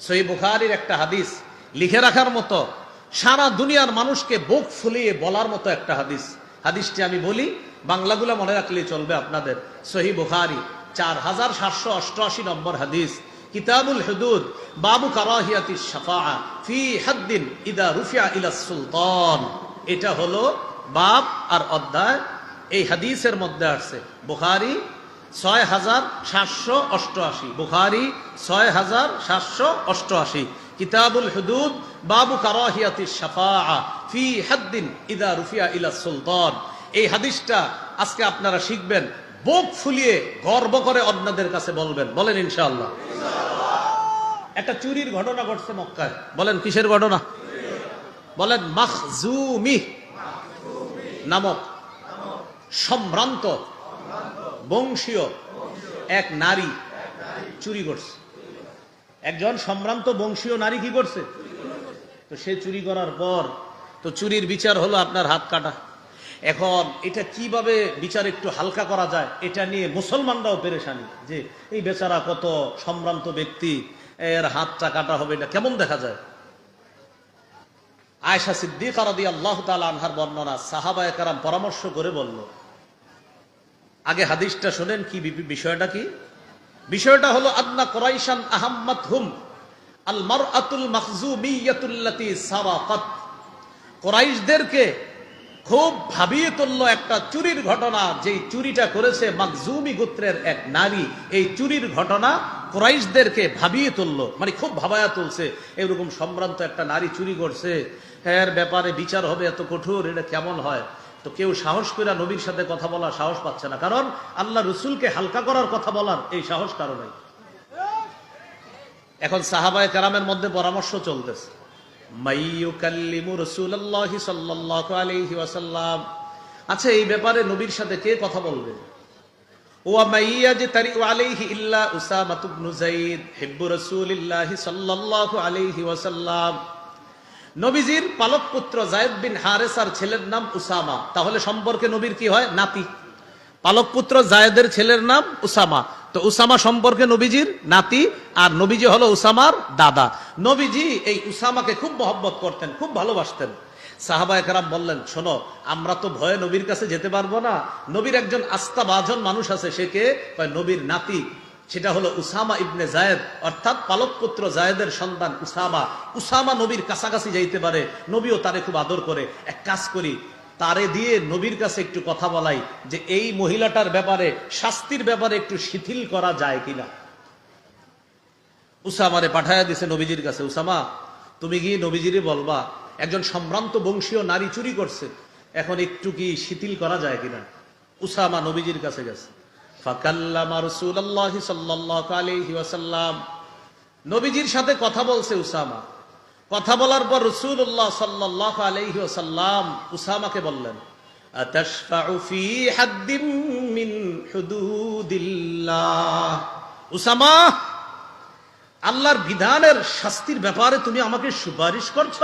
সই বুখারির একটা হাদিস লিখে রাখার মতো, সারা দুনিয়ার মানুষকে বুক ফুলিয়ে বলার মতো একটা হাদিস। হাদিসটি আমি বলি, বাংলাগুলো মনে রাখলেই চলবে আপনাদের। সহি বুখারি, চার হাজার সাতশো অষ্টআশি নম্বর হাদিস। কিতাবুল হুদুদ, বাবু কারাহিয়াতি শাফা ফি হাদ্দিন ইদা রুফিয়া ইলা সুলতান। এটা হলো বাব আর অধ্যায়। এই হাদিসের মধ্যে আসছে, বুখারি ছয় হাজার সাতশো অষ্টআশি। বুখারি ছয় হাজার সাতশো অষ্টআশি। কিতাবুল হুদুদ, বাবু কারাহিয়াতি শাফা ফি হাদ্দিন ইদা রুফিয়া ইলা সুলতান। এই হাদিসটা আজকে আপনারা শিখবেন, বুক ফুলিয়ে গর্ব করে অন্যদের কাছে বলবেন। বলেন ইনশাআল্লাহ। একটা চুরির ঘটনা ঘটছে মক্কায়। বলেন, কিসের ঘটনা? বলেন, মাখজুমি নামক সম্ভ্রান্ত বংশীয় এক নারী চুরি করছে। একজন সম্ভ্রান্ত বংশীয় নারী কি করছে? তো সে চুরি করার পর, তো চুরির বিচার হলো আপনার হাত কাটা। এখন এটা কীভাবে বিচার একটু হালকা করা যায়, এটা নিয়ে মুসলমানরাও পেরেশানি যে এই বেচারা কত সম্ভ্রান্ত ব্যক্তি, এর হাতটা কাটা হবে এটা কেমন দেখা যায়? আয়সা সিদ্দিক রাদি আল্লাহ তালা আনহার বর্ণনা সাহাবায় কারাম পরামর্শ করে বলল আগে হাদিসটা শোনেন কি বিষয়টা কি? বিষয়টা হলো আদনা কোরাইশান আহম্মদ হুম আল মার আতুল মখজুমিয়াতুল্লাতি সাবাকাত কোরাইশদেরকে খুব ভাবিয়ে তুলল একটা চুরির ঘটনা, যেই চুরিটা করেছে মাকজুমি গোত্রের এক নারী। এই চুরির ঘটনা কোরাইশদেরকে ভাবিয়ে তুললো মানে খুব ভাবায়া তুলছে। এরকম সম্ভ্রান্ত একটা নারী চুরি করছে। এর ব্যাপারে বিচার হবে এত কঠোর, এটা কেমন হয়? তো কেউ সাহস করে নবীর সাথে কথা বলার সাহস পাচ্ছে না। কারণ আল্লাহ রসুলকে হালকা করার কথা বলার এই সাহস কারও নাই। এখন সাহাবায় কারামের মধ্যে পরামর্শ চলতেছে। আচ্ছা এই ব্যাপারে নবীর সাথে কে কথা বলবে? ইল্লা নবীজির পালক পুত্র জায়েদ বিন হারেসার ছেলের নাম উসামা। তাহলে সম্পর্কে নবীর কি হয়? নাতি। পালক পুত্র জায়েদের ছেলের নাম উসামা। তো উসামা সম্পর্কে নবীজির নাতি আর নবীজি হলো উসামার দাদা। নবীজি এই উসামাকে খুব মহব্বত করতেন, খুব ভালোবাসতেন। সাহাবায় কারাম বললেন, শোনো, আমরা তো ভয়ে নবীর কাছে যেতে পারব না। নবীর একজন আস্থা বাজন মানুষ আছে, সে কে? নবীর নাতি। সেটা হলো উসামা ইবনে জায়েদ, অর্থাৎ পালক পুত্র জায়েদের সন্তান উসামা। উসামা নবীর কাছাকাছি যাইতে পারে, নবীও তারে খুব আদর করে। এক কাজ করি, তারে দিয়ে নবীর কাছে একটু কথা বলাই যে এই মহিলাটার ব্যাপারে, শাস্তির ব্যাপারে একটু শিথিল করা যায় কিনা। উসামারে পাঠায়া দিছে নবীজির কাছে, উসামা, তুমি গিয়ে নবীজিরে বলবা, একজন সম্ভ্রান্ত বংশীয় নারী চুরি করছে, এখন একটু কি শিথিল করা যায় কিনা? উসামা নবীজির কাছে গেছে। ফাকাল্লামা রাসূলুল্লাহি সাল্লাল্লাহু আলাইহি ওয়াসাল্লাম। নবীজির সাথে কথা বলছে উসামা। কথা বলার পর রসুল্লাহ সাল্লাহ আলহি ওসাল্লাম উসামাকে বললেন, আতাশফাউ ফি হাদ্দিম মিন হুদুদিল্লাহ। উসামা, আল্লাহর বিধানের শাস্তির ব্যাপারে তুমি আমাকে সুপারিশ করছ?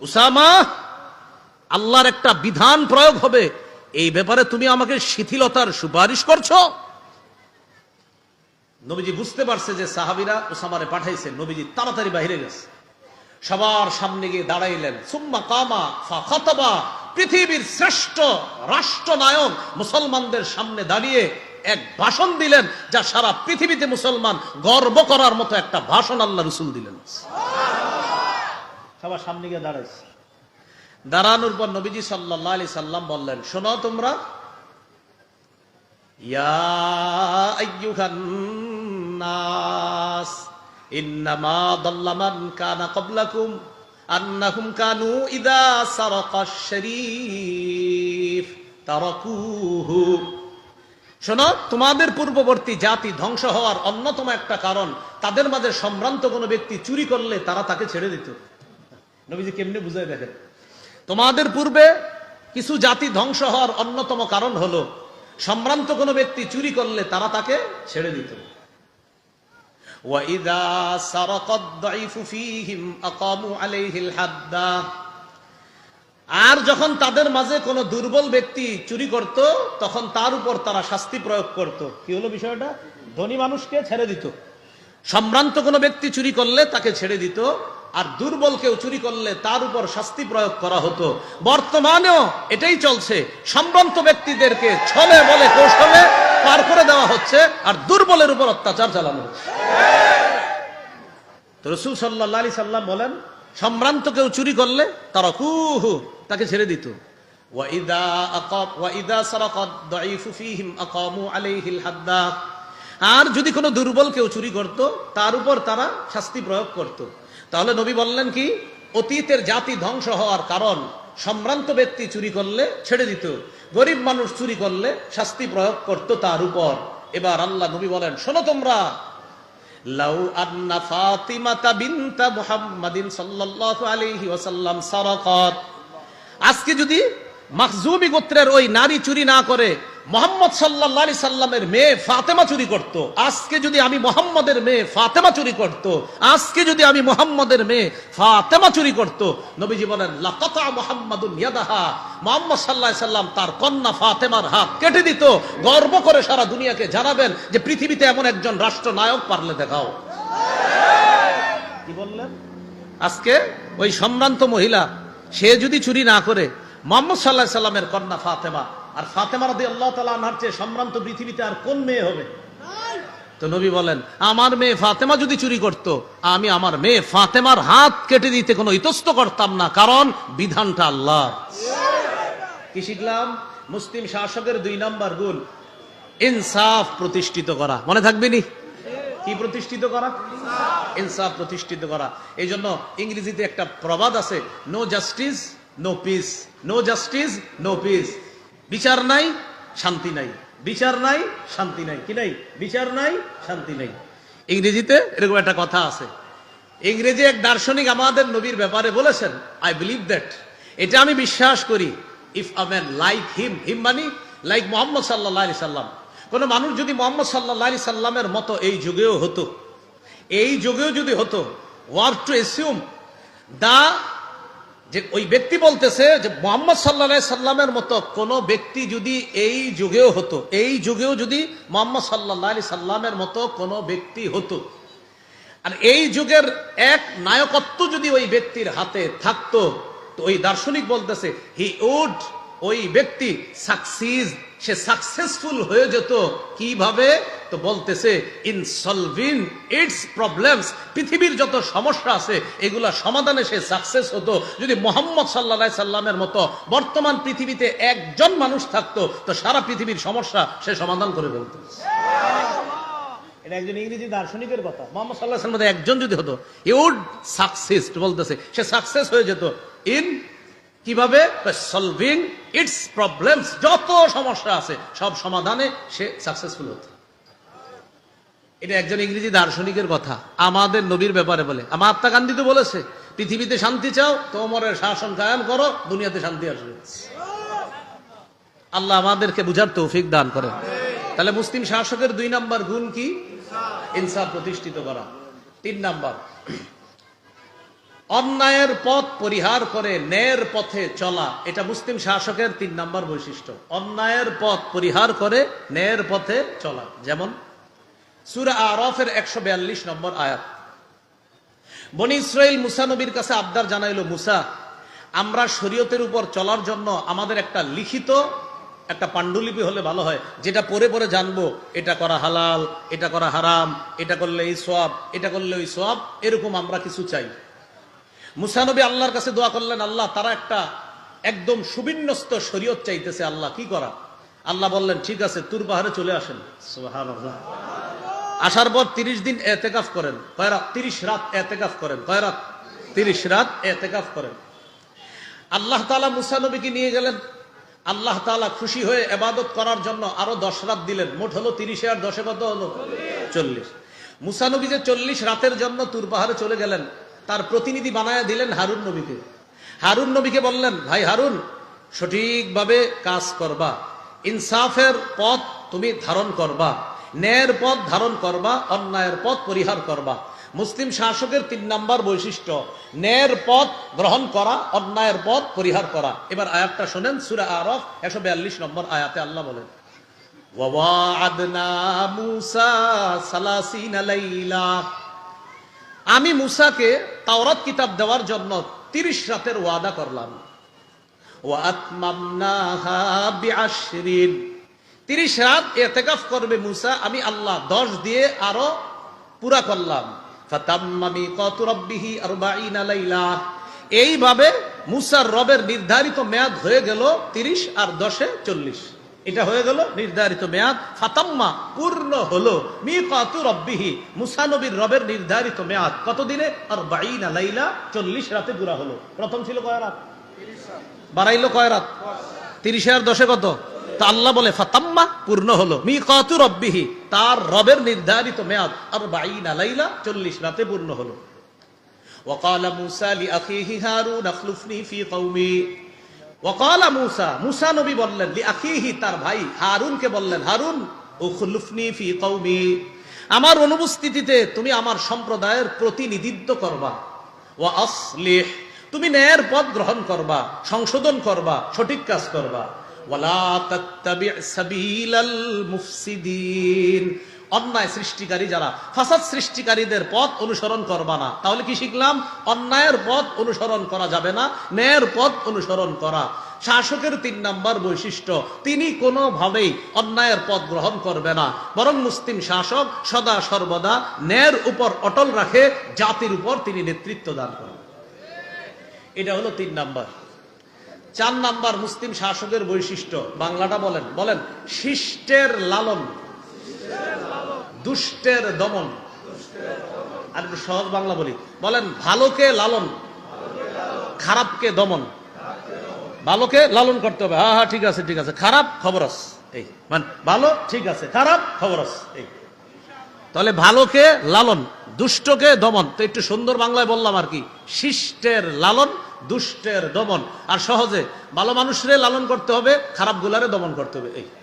উসামা, আল্লাহর একটা বিধান প্রয়োগ হবে। এই ব্যাপারে তুমি আমাকে শিথিলতার সুপারিশ করছ? নবীজি বুঝতে পারছে যে সাহাবিরা ওসামারে পাঠাইছে নবীজি তাড়াতাড়ি বাহিরে গেছে। সবার সামনে গিয়ে দাঁড়াইলেন। সুম্মা কামা ফা খতবা। পৃথিবীর শ্রেষ্ঠ রাষ্ট্রনায়ক মুসলমানদের সামনে দাঁড়িয়ে এক ভাষণ দিলেন, যা সারা পৃথিবীতে মুসলমান গর্ব করার মতো একটা ভাষণ আল্লাহ রসুল দিলেন। সবার সামনে গিয়ে দাঁড়াইছে। দাঁড়ানোর পর নবীজি সাল্লা সাল্লাম বললেন, শোনো তোমরা। শোনো, তোমাদের পূর্ববর্তী জাতি ধ্বংস হওয়ার অন্যতম একটা কারণ, তাদের মাঝে সম্ভ্রান্ত কোনো ব্যক্তি চুরি করলে তারা তাকে ছেড়ে দিত। নবীজি কেমনি বুঝাই দেখেন? তোমাদের পূর্বে কিছু জাতি ধ্বংস হওয়ার অন্যতম কারণ হলো সম্ভ্রান্ত কোনো ব্যক্তি চুরি করলে তারা তাকে ছেড়ে দিত وَإِذَا سَرَقَ الضَّعِيفُ فِيهِمْ أَقَامُوا عَلَيْهِ الْحَدَّ আর যখন তাদের মাঝে কোনো দুর্বল ব্যক্তি চুরি করত তখন তার উপর তারা শাস্তি প্রয়োগ করত কি হলো বিষয়টা ধনী মানুষকে ছেড়ে দিত সম্ভ্রান্ত কোনো ব্যক্তি চুরি করলে তাকে ছেড়ে দিত আর দুর্বল কেউ চুরি করলে তার উপর শাস্তি প্রয়োগ করা হতো। বর্তমানেও এটাই চলছে। সম্ভ্রান্ত ব্যক্তিদেরকে ছলে বলে কৌশলে পার করে দেওয়া হচ্ছে আর দুর্বলের উপর অত্যাচার চালানো হচ্ছে। তো রসুল সাল্লা আলি সাল্লাম বলেন, সম্ভ্রান্ত কেউ চুরি করলে তার কুহু, তাকে ছেড়ে দিত। আর যদি কোনো দুর্বল কেউ চুরি করত, তার উপর তারা শাস্তি প্রয়োগ করতো। তাহলে নবী বললেন কি? অতীতের জাতি ধ্বংস হওয়ার কারণ সম্ভ্রান্ত ব্যক্তি চুরি করলে ছেড়ে দিত, গরিব মানুষ চুরি করলে শাস্তি প্রয়োগ করত তার উপর। এবার আল্লাহ নবী বলেন, শোনো তোমরা, লাউ আন্না ফাতিমাতা বিনতা মুহাম্মাদিন সাল্লাল্লাহু আলাইহি ওয়াসাল্লাম সারাকাত। আজকে যদি মাখজুমি গোত্রের ওই নারী চুরি না করে মোহাম্মদ আলাইহি সাল্লামের মেয়ে ফাতেমা চুরি করত। আজকে যদি আমি মোহাম্মদের মেয়ে ফাতেমা চুরি করত, আজকে যদি আমি মোহাম্মদের মেয়ে ফাতেমা চুরি করত, নবীজি বলেন, লাকাতা মুহাম্মাদুন ইয়াদাহা। মোহাম্মদ আলাইহি সাল্লাম তার কন্যা ফাতেমার হাত কেটে দিত। গর্ব করে সারা দুনিয়াকে জানাবেন যে পৃথিবীতে এমন একজন রাষ্ট্রনায়ক পারলে দেখাও। কি বললেন? আজকে ওই সম্ভ্রান্ত মহিলা, সে যদি চুরি না করে মোহাম্মদ সাল্লাহ সাল্লামের কন্যা ফাতেমা। আর ফাতেমা রাদি আল্লাহ তালা আনহার চেয়ে সম্ভ্রান্ত পৃথিবীতে আর কোন মেয়ে হবে? তো নবী বলেন, আমার মেয়ে ফাতেমা যদি চুরি করত, আমি আমার মেয়ে ফাতেমার হাত কেটে দিতে কোনো ইতস্ত করতাম না। কারণ বিধানটা আল্লাহ। কি শিখলাম? মুসলিম শাসকের দুই নাম্বার গুণ, ইনসাফ প্রতিষ্ঠিত করা। মনে থাকবে নি? কি প্রতিষ্ঠিত করা? ইনসাফ প্রতিষ্ঠিত করা। এই জন্য ইংরেজিতে একটা প্রবাদ আছে no justice no peace no justice no peace বিচার নাই শান্তি নাই বিচার নাই শান্তি নাই কি নাই বিচার নাই শান্তি নাই ইংরেজিতে এরকম একটা কথা আছে। ইংরেজি এক দার্শনিক আমাদের নবীর ব্যাপারে বলেছেন আই বিলিভ দ্যাট এটা আমি বিশ্বাস করি if a man like him him money like Mohammad সাল্লাহ আলি সাল্লাম। কোনো মানুষ যদি মোহাম্মদ সাল্লাহ আলি সাল্লামের মতো এই যুগেও হতো, এই যুগেও যদি হতো ওয়ার টু এসিউম দা যে ওই ব্যক্তি বলতেছে যে মোহাম্মদ সাল্লা সাল্লামের মতো কোন ব্যক্তি যদি এই যুগেও হতো, এই যুগেও যদি মোহাম্মদ সাল্লাহ সাল্লামের মতো কোন ব্যক্তি হতো, আর এই যুগের এক নায়কত্ব যদি ওই ব্যক্তির হাতে থাকতো, তো ওই দার্শনিক বলতেছে হি উড ওই ব্যক্তি সাকসিস সে সাকসেসফুল হয়ে যেত কীভাবে? তো বলতেছে ইন সলভিং ইটস প্রবলেমস পৃথিবীর যত সমস্যা আছে এগুলা সমাধানে সে সাকসেস হতো। যদি মোহাম্মদ সাল্লা সাল্লামের মতো বর্তমান পৃথিবীতে একজন মানুষ থাকতো তো সারা পৃথিবীর সমস্যা সে সমাধান করে ফেলতো। এটা একজন ইংরেজি দার্শনিকের কথা। মোহাম্মদ সাল্লাহ একজন যদি হতো ইউড সাকসেস বলতেছে সে সাকসেস হয়ে যেত। ইন কীভাবে? সলভিং ইটস প্রবলেমস যত সমস্যা আছে, সব সমাধানে সে সাকসেসফুল হতো। এটা একজন ইংরেজি দার্শনিকের কথা। আমাদের নবীর ব্যাপারে বলে। আমার আত্মা গান্ধী তো বলেছে, পৃথিবীতে শান্তি চাও, তোমরের শাসন কায়েম করো, দুনিয়াতে শান্তি আসবে। আল্লাহ আমাদেরকে বুঝার তৌফিক দান করে তাহলে মুসলিম শাসকের দুই নাম্বার গুণ কি? ইনসাফ প্রতিষ্ঠিত করা। তিন নাম্বার অন্যায়ের পথ পরিহার করে ন্যায়ের পথে চলা। এটা মুসলিম শাসকের তিন নম্বর বৈশিষ্ট্য। অন্যায়ের পথ পরিহার করে ন্যায়ের পথে চলা। যেমন সুরা আরফের একশো বিয়াল্লিশ নম্বর আয়াত। বনি ইসরাইল মুসা নবীর কাছে আবদার জানাইল, মুসা, আমরা শরীয়তের উপর চলার জন্য আমাদের একটা লিখিত একটা পাণ্ডুলিপি হলে ভালো হয়। যেটা পরে পরে জানব, এটা করা হালাল, এটা করা হারাম, এটা করলে এই সব এটা করলে ওই সব এরকম আমরা কিছু চাই। মুসানবী আল্লাহর কাছে দোয়া করলেন, আল্লাহ, তারা একটা একদম সুবিন্যস্ত শরীয়ত চাইতেছে, আল্লাহ, কি করা? আল্লাহ বললেন, ঠিক আছে, তুর পাহাড়ে চলে আসেন। আসার পর তিরিশ দিন এতেকাফ করেন, কয় রাত? তিরিশ রাত এতেকাফ করেন, কয় রাত? তিরিশ রাত এতেকাফ করেন। আল্লাহ তালা মুসানবীকে নিয়ে গেলেন। আল্লাহ তালা খুশি হয়ে এবাদত করার জন্য আরও দশ রাত দিলেন। মোট হলো তিরিশে আর দশে কত হলো? চল্লিশ। মুসানবী যে চল্লিশ রাতের জন্য তুর পাহাড়ে চলে গেলেন তার প্রতিনিধি বানায় দিলেন হারুন নবীকে। হারুন নবীকে বললেন, ভাই হারুন, সঠিকভাবে কাজ করবা। ইনসাফের পথ তুমি ধারণ করবা। ন্যায়ের পথ ধারণ করবা, অন্যায়ের পথ পরিহার করবা। মুসলিম শাসকের তিন নাম্বার বৈশিষ্ট্য, ন্যায়ের পথ গ্রহণ করা, অন্যায়ের পথ পরিহার করা। এবার আয়াতটা শোনেন, সুরা আরফ, একশো বিয়াল্লিশ নম্বর আয়াতে আল্লাহ বলেন ওয়াওয়াদনা মুসা সালাসিনা লাইলা। আমি মুসাকে তাওরাত কিতাব দেওয়ার জন্য তিরিশ রাতের ওয়াদা করলাম। তিরিশ রাত এতেকাফ করবে মুসা, আমি আল্লাহ দশ দিয়ে আরও পুরা করলাম। এইভাবে মুসার রবের নির্ধারিত মেয়াদ হয়ে গেল তিরিশ আর দশে চল্লিশ। এটা হয়ে গেল নির্ধারিত মেয়াদ ফাতাম্মা পূর্ণ হলো মি কত রব্বিহি মুসা নবীর রবের নির্ধারিত মেয়াদ কতদিনে আর বাইনা লাইলা চল্লিশ রাতে পুরা হলো প্রথম ছিল কয় রাত বাড়াইলো কয় রাত তিরিশে আর দশে কত তা আল্লাহ বলে ফাতাম্মা পূর্ণ হলো মি কত রব্বিহি তার রবের নির্ধারিত মেয়াদ আর বাইনা লাইলা চল্লিশ রাতে পূর্ণ হলো وقال موسى لأخيه هارون اخلفني في قومي ওকালা মুসা মুসা নবী বললেন তার ভাই হারুনকে বললেন, হারুন ও খুলুফনি কৌমি আমার অনুপস্থিতিতে তুমি আমার সম্প্রদায়ের প্রতিনিধিত্ব করবা। ও আসলিহ, তুমি ন্যায়ের পথ গ্রহণ করবা, সংশোধন করবা, সঠিক কাজ করবা। অন্যায় সৃষ্টিকারী যারা, ফাসাদ সৃষ্টিকারীদের পথ অনুসরণ করবা না। তাহলে কি শিখলাম? অন্যায়ের পথ অনুসরণ করা যাবে না, ন্যায়ের পথ অনুসরণ করা। শাসকের তিন নাম্বার বৈশিষ্ট্য, তিনি কোনোভাবেই অন্যায়ের পথ গ্রহণ করবে না। বরং মুসলিম শাসক সদা সর্বদা ন্যায়ের উপর অটল রাখে, জাতির উপর তিনি নেতৃত্ব দান করেন। এটা হলো তিন নাম্বার। চার নাম্বার মুসলিম শাসকের বৈশিষ্ট্য, বাংলাটা বলেন। বলেন, শিষ্টের লালন, দুষ্টের দমন। আর একটু সহজ বাংলা বলি। বলেন, ভালোকে লালন, খারাপকে দমন। ভালোকে লালন করতে হবে। হ্যাঁ হ্যাঁ ঠিক আছে ঠিক আছে। খারাপ, খবরস। এই মানে ভালো, ঠিক আছে। খারাপ, খবরস। এই। তাহলে ভালোকে লালন, দুষ্টকে দমন। তো একটু সুন্দর বাংলায় বললাম আর কি। শিষ্টের লালন দুষ্টের দমন। আর সহজে ভালো মানুষরে লালন করতে হবে, খারাপ গুলারে দমন করতে হবে। এই।